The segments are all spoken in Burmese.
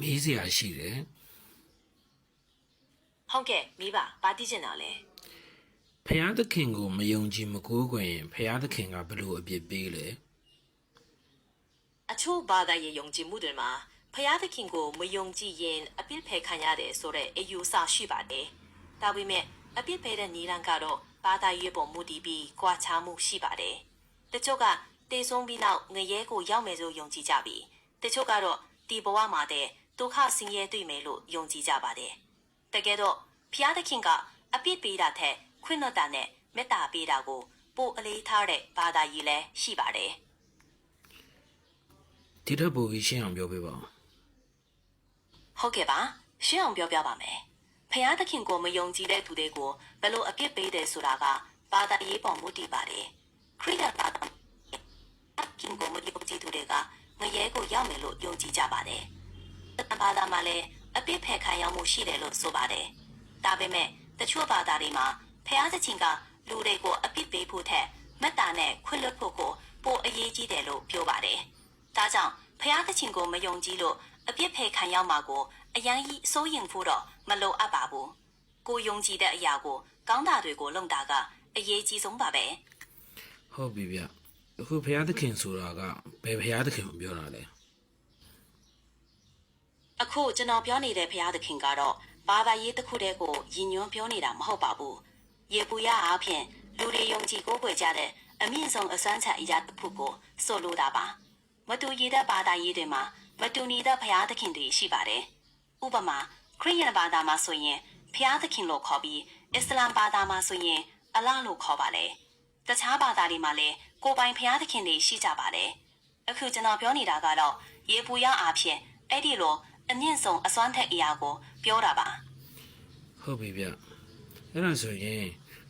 မေးစရာရှိတယ်ဟုတ်ကဲ့မိဘဘာတိကျင်တာလဲဖျားသခင်ကိုမယုံကြည်မကိုးကွယ်ရင်ဖျားသခင်ကဘလို့အပြစ်ပေးလဲအချို့ဘာသာရေးယုံကြည်မှုတွေမှာဖျားသခင်ကိုမယုံကြည်ရင်အပြစ်ဖယ်ခံရတယ်ဆိုတဲ့အယူအဆရှိပါတယ်။ဒါပေမဲ့အပြစ်ဖယ်တဲ့နည်းလမ်းကတော့ဘာသာရေးပေါ်မူတည်ပြီးကြွားချမှုရှိပါတယ်။တချို့ကတေဆုံးပြီးနောက်ငရဲကိုရောက်မယ်လို့ယုံကြည်ကြပြီးတချို့ကတော့ဒီဘဝမှာတဲ့ ဒုက္ခဆင်းရဲတွေ့မယ်လို့ယုံကြည်ကြပါတယ်။တကယ်တော့ဖျားသခင်ကအပြစ်ပေးတာထက်ခွင့်လွှတ်တာနဲ့မေတ္တာပေးတာကိုပိုအလေးထားတဲ့ဘာသာရေးလည်းရှိပါတယ်။ဒီထက်ပိုပြီးရှင်းအောင်ပြောပြပါဦးဟုတ်ကဲ့ပါရှင်းအောင်ပြောပြပါမယ်ဖျားသခင်ကိုမယုံကြည်တဲ့သူတွေကိုဘယ်လိုအပြစ်ပေးတယ်ဆိုတာကဘာသာရေးပေါ်မူတည်ပါတယ်ခရစ်ယာန်ဘာသာခင်ကိုမယုံကြည်သူတွေကငရဲကိုရောက်မယ်လို့ယုံကြည်ကြပါတယ်တန် ဘာသာမှာလည်းအပြစ်ဖယ်ခံရမှုရှိတယ်လို့ဆိုပါတယ်ဒါပေမဲ့တချို့ဘာသာတွေမှာဖျားသခင်ကလူတွေကိုအပြစ်ပေးဖို့ထက်မေတ္တာနဲ့ခွင့်လွှတ်ဖို့ကိုပိုအရေးကြီးတယ်လို့ပြောပါတယ်ဒါကြောင့်ဖျားသခင်ကိုမယုံကြည်လို့အပြစ်ဖယ်ခံရမှာကိုအရန်ကြီးစိုးရင်ဖို့တော့မလိုအပ်ပါဘူးကိုယုံကြည်တဲ့အရာကိုကောင်းတာတွေကိုလုပ်တာကအရေးကြီးဆုံးပါပဲဟုတ်ပြီဗျအခုဖျားသခင်ဆိုတာကဘယ်ဖျားသခင်ကိုပြောတာလဲ အခုကျွန်တော်ပြောနေတဲ့ဘုရားသခင်ကတော့ဘာသာရေးတစ်ခုတည်းကိုရည်ညွှန်းပြောနေတာမဟုတ်ပါဘူးရေပူရအားဖြင့်လူတွေယုံကြည်ကိုးကွယ်ကြတဲ့အမြင့်ဆုံးအစွမ်းချအရာတစ်ခုကိုဆိုလိုတာပါမတူရည်တဲ့ဘာသာရေးတွေမှာမတူညီတဲ့ဘုရားသခင်တွေရှိပါတယ်ဥပမာခရစ်ယာန်ဘာသာမှာဆိုရင်ဘုရားသခင်လို့ခေါ်ပြီးအစ္စလာမ်ဘာသာမှာဆိုရင်အလ္လာဟ်လို့ခေါ်ပါတယ်တခြားဘာသာတွေမှာလည်းကိုယ်ပိုင်ဘုရားသခင်တွေရှိကြပါတယ်အခုကျွန်တော်ပြောနေတာကတော့ရေပူရအားဖြင့်အဲ့ဒီလို အမြင့်ဆုံးအစွမ်းထက်အရာကို ပြောတာပါဟုတ်ပြီဗျအဲ့ဒါဆိုရင်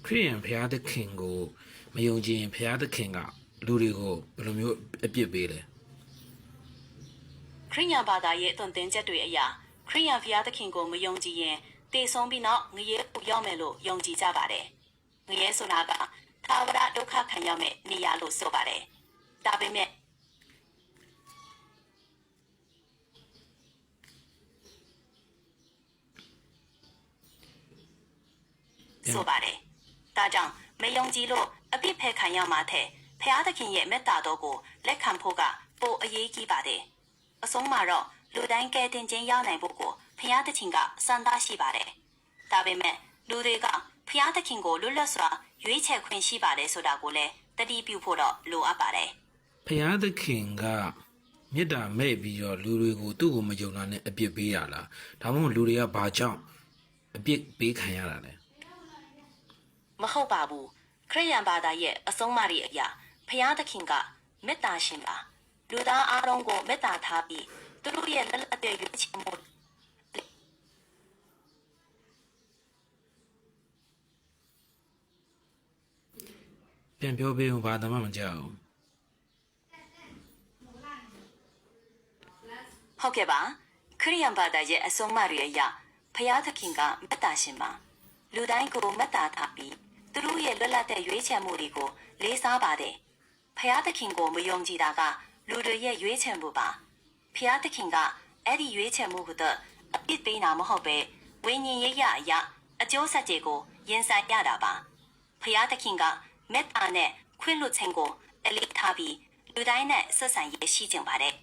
ခရစ်ယာန်ဖျားသခင်ကိုမယုံကြည်ရင်ဖျားသခင်ကလူတွေကိုဘယ်လိုမျိုးအပြစ်ပေးလဲခရိယန်ဘာသာရဲ့အသွင်သင်ချက်တွေအရာခရိယန်ဘုရားသခင်ကိုမယုံကြည်ရင်တေဆုံးပြီးနောက်ငရဲကိုရောက်မယ်လို့ယုံကြည်ကြပါတယ်။ငရဲဆိုတာကသာဝရဒုက္ခခံရမယ့်နေရာလို့ဆိုပါတယ်။ဒါပေမဲ့ ဆိုပါတယ်။ဒါကြောင့်မယုံကြည်လို့အပြစ်ဖယ်ခံရမှာတဲ့ဘုရားသခင်ရဲ့မေတ္တာတော်ကိုလက်ခံဖို့ကပိုအရေးကြီးပါတယ်။အဆုံးမှာတော့လူတိုင်းကဲတင်ချင်းရောက်နိုင်ဖို့ကိုဖျားသခင်ကစံသားရှိပါတယ်။ဒါပေမဲ့လူတွေကဖျားသခင်ကိုလွတ်လပ်စွာရွေးချယ်ခွင့်ရှိပါတယ်ဆိုတာကိုလည်းတတိပြုဖို့တော့လိုအပ်ပါတယ်ဖျားသခင်ကမေတ္တာမဲ့ပြီးတော့လူတွေကိုသူ့ကိုမယုံတာနဲ့အပြစ်ပေးရလားဒါမှမဟုတ်လူတွေကဘာကြောင့်အပြစ်ပေးခံရတာလဲ။ မဟုတ်ပါဘူး။ခရိယန်ဘာသာရဲ့အဆုံးအမတွေအရာဖျားသခင်ကမေတ္တာရှင်ပါ။လူသားအားလုံးကိုမေတ္တာထားပြီးသူတို့ရဲ့လက်လက်အတဲ့ရွေးချယ်မှုပြန်ပြောပေးဦးဘာသာမှမကြောက်ဘူးဟုတ်ကဲ့ပါခရိယန်ဘာသာရဲ့အဆုံးအမတွေအရဖျားသခင်ကမေတ္တာရှင်ပါလူတိုင်းကိုမေတ္တာထားပြီး သူတို့ရဲ့လွတ်လပ်တဲ့ရွေးချယ်မှုတွေကိုလေးစားပါတယ်ဖျားသခင်ကိုမယုံကြည်တာကလူတွေရဲ့ရွေးချယ်မှုပါဖျားသခင်ကအဲ့ဒီရွေးချယ်မှုကိုတော့အပြစ်ပေးတာမဟုတ်ပဲဝိညာဉ်ရေးရအရာအကျိုးဆက်တွေကိုရင်ဆိုင်ရတာပါဖျားသခင်ကမေတ္တာနဲ့ခွင့်လွှတ်ခြင်းကိုအလေးထားပြီးလူတိုင်းနဲ့ဆက်ဆံရေးရှိကြပါတယ်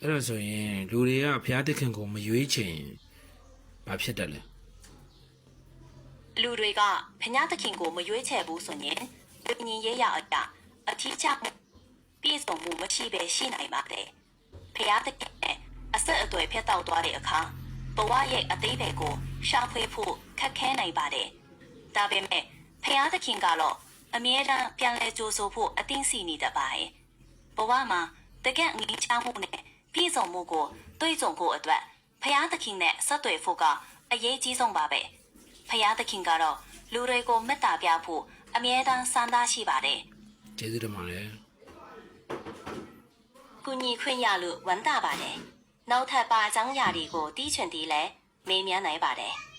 အဲ့တော့ဆိုရင်လူတွေကဖျားသခင်ကိုမရွေးချင်ရင်ဘာဖြစ်တယ်လဲ လူတွေကဖညာသခင်ကိုမရွေးချယ်ဘူးဆိုရင်ဝိညာဉ်ရေးရအရာအထီးကျမှုပြည့်စုံမှုမရှိဘဲရှိနိုင်ပါတယ်။ဖညာသခင်နဲ့အဆက်အသွယ်ဖြတ်တောက်သွားတဲ့အခါဘဝရဲ့အသေးပဲကိုရှာဖွေဖို့ခက်ခဲနိုင်ပါတယ်။ဒါပေမဲ့ဖညာသခင်ကတော့အမြဲတမ်းပြန်လဲကြိုးဆိုဖို့အသင့်စီနေတတ်ပါတယ်။ဘဝမှာတကယ့်ငြိမ်းချမ်းမှုနဲ့ပြည့်စုံမှုကိုတွေ့ကြုံဖို့အတွက်ဖညာသခင်နဲ့ဆက်သွယ်ဖို့ကအရေးကြီးဆုံးပါပဲ။ ဖယားသခင်ကတော့လူတွေကိုမေတ္တာပြဖို့အမြဲတမ်းစံသားရှိပါတယ်ကျေးဇူးတင်ပါတယ်။ကုညီခွင့်ရလို့ဝမ်းသာပါတယ်။နောက်ထပ်ပါအကြောင်းအရာတွေကိုတီးချွန်တီးလဲမေးမြန်းနိုင်ပါတယ်။